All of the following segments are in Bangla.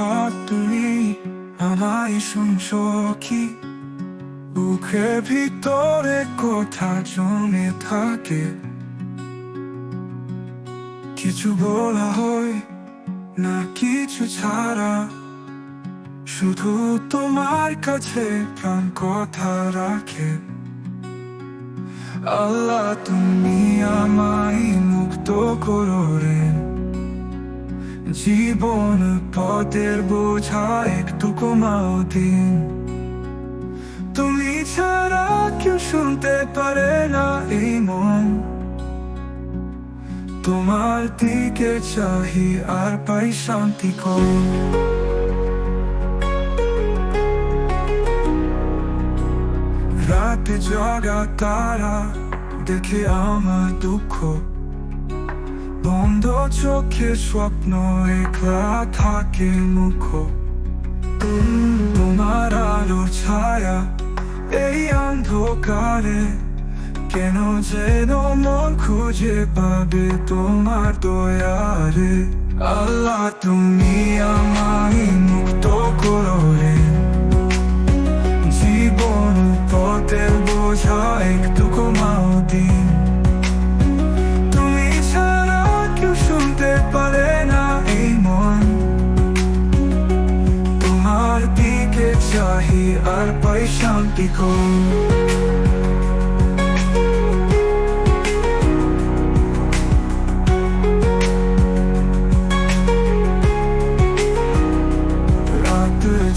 একবার তুমি আমায় শুনছো কি? বুকের ভিতরে কথা জমে থাকে। কিছু বলা হয় না কিছু ছাড়া। শুধু তোমার কাছে প্রাণ কথা রাখে। আল্লাহ, তুমি আমায় মুক্ত করো রে। জীবন পথের বোঝা একটু কমাও দিন। তুমি ছাড়া কেউ শুনতে পারে না এই মন। তোমার দিকে চাহি আর পাই শান্তি কম। রাতে জাগা তারা দেখে আমার দুঃখ। বন্ধ চোখে স্বপ্ন একলা থাকে মুখ। তোমার আলো ছায়া এই অন্ধকারে। কেন যেন মন খুঁজে পাবে তোমার দয়ারে। আল্লাহ, তুমি আমায় চাহি আর পাই শান্তি কম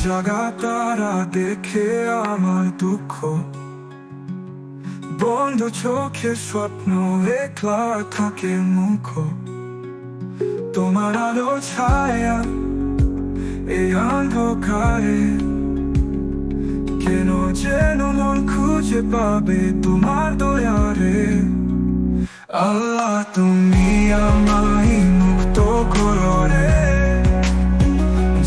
জাগা তারা দেখে আমার দুঃখ বন্ধ চোখে স্বপ্ন একলা থাকে মুখ তোমার আলো ছায়া এই অন্ধকারে যেন মন খুঁজে পাবে তোমার দয়ারে। আল্লাহ, তুমি আমায় মুক্ত করো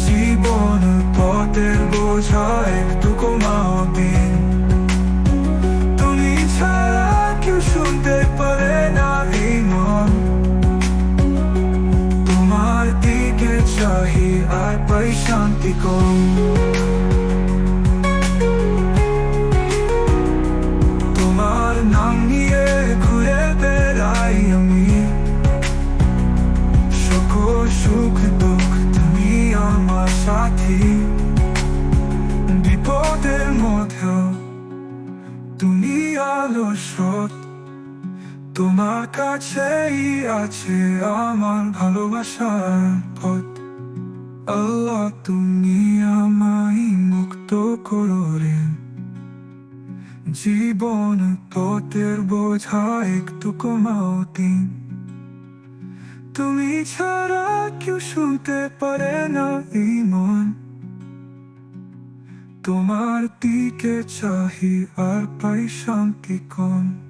জীবন পথের বোঝা একটু কমাও তুমি ছাড়া কেউ শুনতে পারে না এই মন। তোমার দিকে চাহি আর পাই শান্তি কম। সুখ দুঃখ তুমি আমার সাথী। বিপদের মধ্যেও তুমি আলো তোমার কাছেই আছে আমার ভালোবাসার পথ। আল্লাহ, তুমি আমায় মুক্ত করো জীবন পথের বোঝা একটু কমাও দিন তুমি ছাড়া কেউ শুনতে পারে না ইমন মন। তোমার দিকে চাহি আর পাই শান্তি কম।